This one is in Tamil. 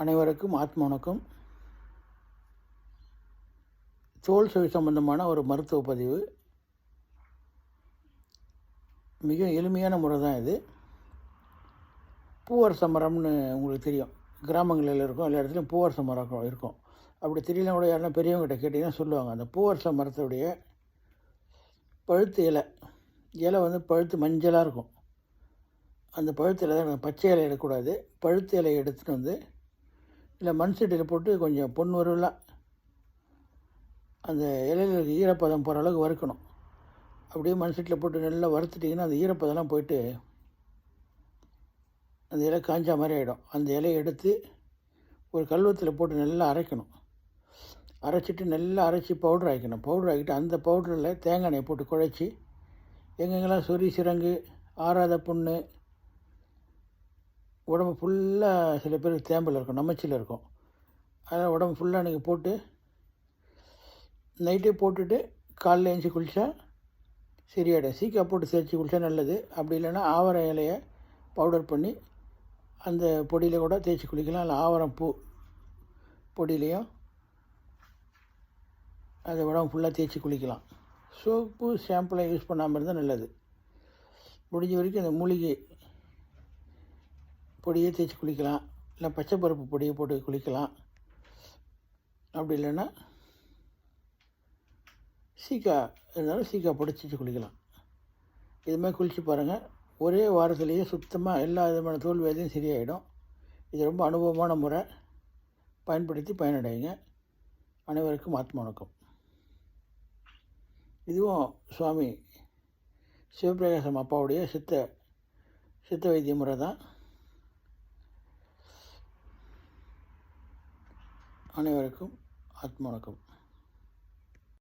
அனைவருக்கும் ஆத்ம வணக்கம். தோல் சுவை சம்பந்தமான ஒரு மருத்துவ பதிவு. மிக எளிமையான முறை தான் இது. பூவர் சமரம்னு உங்களுக்கு தெரியும். கிராமங்களில் இருக்கும் எல்லா இடத்துலையும் பூவர் சமரம் இருக்கும். அப்படி தெரியல கூட யாருன்னா பெரியவங்ககிட்ட கேட்டிங்கன்னா சொல்லுவாங்க. அந்த பூவரச மரத்துடைய பழுத்து இலை. இலை வந்து பழுத்து மஞ்சளாக இருக்கும். அந்த பழுத்து இலை தான் பச்சை இலை எடுக்கக்கூடாது பழுத்து இலையை எடுத்துகிட்டு வந்து இல்லை மண் சட்டியில் போட்டு கொஞ்சம் பொன் பொன்னுருளாக அந்த இலையில் இருக்க ஈரப்பதம் போகிற அளவுக்கு வறுக்கணும். அப்படியே மண் சட்டியில் போட்டு நல்லா வறுத்துட்டிங்கன்னா அந்த ஈரப்பதம்லாம் போயிட்டு அந்த இலை காஞ்ச மாதிரி ஆகிடும் அந்த இலையை எடுத்து ஒரு கல்வத்தில் போட்டு நல்லா அரைக்கணும். அரைச்சிட்டு நல்லா அரைச்சி பவுட்ரு ஆக்கிக்கணும். பவுட்ரு ஆக்கிட்டு அந்த பவுடரில் தேங்காய் எண்ணெய் போட்டு குழச்சி எங்கெங்கெல்லாம் சொறி சிரங்கு ஆறாத புண்ணு உடம்பு ஃபுல்லாக சில பேர் தேம்பில் இருக்கும் நமச்சியில் இருக்கும். அதனால் உடம்பு ஃபுல்லாக நீங்கள் போட்டு நைட்டே போட்டுட்டு காலைல எழுந்துச்சி குளித்தா சரியாயிடும். சீக்கா போட்டு தேய்ச்சி குளித்தா நல்லது. அப்படி இல்லைன்னா ஆவர இலையை பவுடர் பண்ணி அந்த பொடியில் கூட தேய்ச்சி குளிக்கலாம். இல்லை ஆவரம் பூ பொடியிலையும் அதை உடம்பு ஃபுல்லாக தேய்ச்சி குளிக்கலாம். சோப்பு ஷாம்புலாம் யூஸ் பண்ணாமல் இருந்தால் நல்லது. முடிஞ்ச வரைக்கும் அந்த மூலிகை பொடியை தேய்ச்சி குளிக்கலாம். இல்லை பச்சை பருப்பு பொடியை போட்டு குளிக்கலாம். அப்படி இல்லைன்னா சீக்கா இருந்தாலும் சீக்கா பொடிச்சிச்சு குளிக்கலாம். இதுமாதிரி குளித்து பாருங்கள் ஒரே வாரத்துலேயே சுத்தமாக எல்லா விதமான தோல் வேலையும் சரியாயிடும். இது ரொம்ப அனுபவமான முறை. பயன்படுத்தி பயனடைங்க அனைவருக்கும் ஆத்ம வணக்கம். இதுவும் சுவாமி சிவபிரகாசம் அப்பாவுடைய சித்த சித்த வைத்திய முறை தான். அனைவருக்கும் ஆத்ம வணக்கம்